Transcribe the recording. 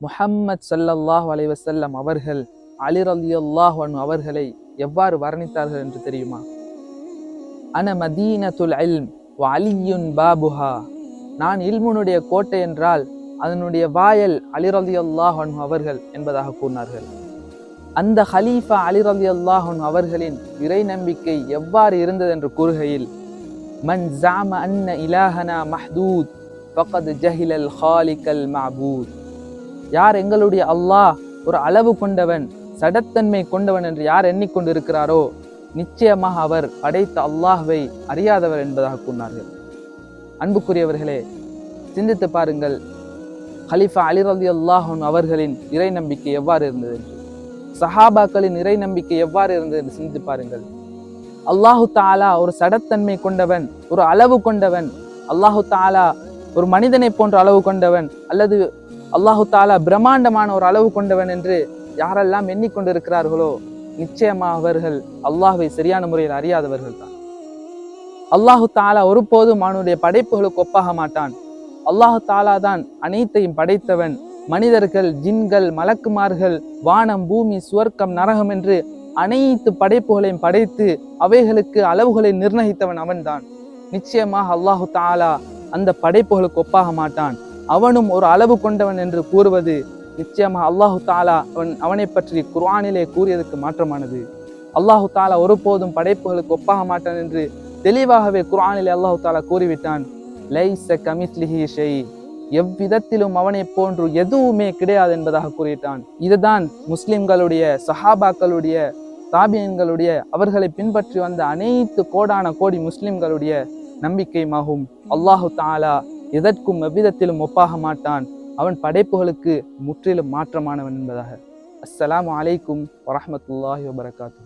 முஹம்மத் சல்லல்லாஹ் அலைவசல்லம் அவர்கள் அவர்கள் அலி அல்லாஹன் அவர்களை எவ்வாறு வர்ணித்தார்கள் என்று தெரியுமா? அன மதீனத்துல் அல்ம் வ அலியுன் பாபுஹா. நான் இல்முனுடைய கோட்டை என்றால் அதனுடைய வாயல் அலி அல்லாஹன் அவர்கள் என்பதாக கூறினார்கள். அந்த ஹலீஃபா அலி அல்லாஹன் அவர்களின் இறை நம்பிக்கை எவ்வாறு இருந்தது என்று கூறுகையில் மன் ஜாம அன்ன இலாஹனா மஹ்தூத் ஃபகத் ஜஹிலல் ஹாலிகல் மஹபூத் யார் எங்களுடைய அல்லாஹ் ஒரு அளவு கொண்டவன் சடத்தன்மை கொண்டவன் என்று யார் எண்ணிக்கொண்டு இருக்கிறாரோ நிச்சயமாக அவர் படைத்த அல்லாஹ்வை அறியாதவர் என்பதாக கூறினார்கள். அன்புக்குரியவர்களே சிந்தித்து பாருங்கள். ஹலிஃபா அலி ரலி அல்லாஹன் அவர்களின் இறை நம்பிக்கை எவ்வாறு இருந்தது என்று. சஹாபாக்களின் இறை நம்பிக்கை எவ்வாறு இருந்தது என்று சிந்தித்து பாருங்கள். அல்லாஹு தாலா ஒரு சடத்தன்மை கொண்டவன் ஒரு அளவு கொண்டவன் அல்லாஹு தாலா ஒரு மனிதனை போன்ற அளவு கொண்டவன் அல்லது அல்லாஹு தாலா பிரம்மாண்டமான ஒரு அளவு கொண்டவன் என்று யாரெல்லாம் எண்ணிக்கொண்டிருக்கிறார்களோ நிச்சயமா அவர்கள் அல்லாஹுவை சரியான முறையில் அறியாதவர்கள் தான். அல்லாஹு தாலா ஒருபோதும் அவனுடைய படைப்புகளுக்கு ஒப்பாக மாட்டான். அல்லாஹு தாலா தான் அனைத்தையும் படைத்தவன். மனிதர்கள் ஜின்கள் மலக்குமார்கள் வானம் பூமி சுவர்க்கம் நரகம் என்று அனைத்து படைப்புகளையும் படைத்து அவைகளுக்கு அளவுகளை நிர்ணயித்தவன் அவன்தான். நிச்சயமாக அல்லாஹு தாலா அந்த படைப்புகளுக்கு ஒப்பாக மாட்டான். அவனும் ஒரு அளவு கொண்டவன் என்று கூறுவது நிச்சயமாக அல்லாஹு தாலா அவன் அவனை பற்றி குர்ஆனிலே கூறியதற்கு மாற்றமானது. அல்லாஹு தாலா ஒருபோதும் படைப்புகளுக்கு ஒப்பாக மாட்டான் என்று தெளிவாகவே குர்ஆனிலே அல்லாஹு தாலா கூறிவிட்டான். லைச கமிஸ்லிஹி ஷெய் எவ்விதத்திலும் அவனை போன்று எதுவுமே கிடையாது என்பதாக கூறிவிட்டான் இதுதான் முஸ்லிம்களுடைய சஹாபாக்களுடைய தாபியன்களுடைய அவர்களை பின்பற்றி வந்த அனைத்து கோடான கோடி முஸ்லிம்களுடைய நம்பிக்கையுமாகும். அல்லாஹு தாலா எதற்கும் எவ்விதத்திலும் ஒப்பாக மாட்டான். அவன் படைப்புகளுக்கு முற்றிலும் மாற்றமானவன் என்பதாக. அஸ்ஸலாம் அலைக்கும் வரமத்துல்லாஹி வபரகாத்து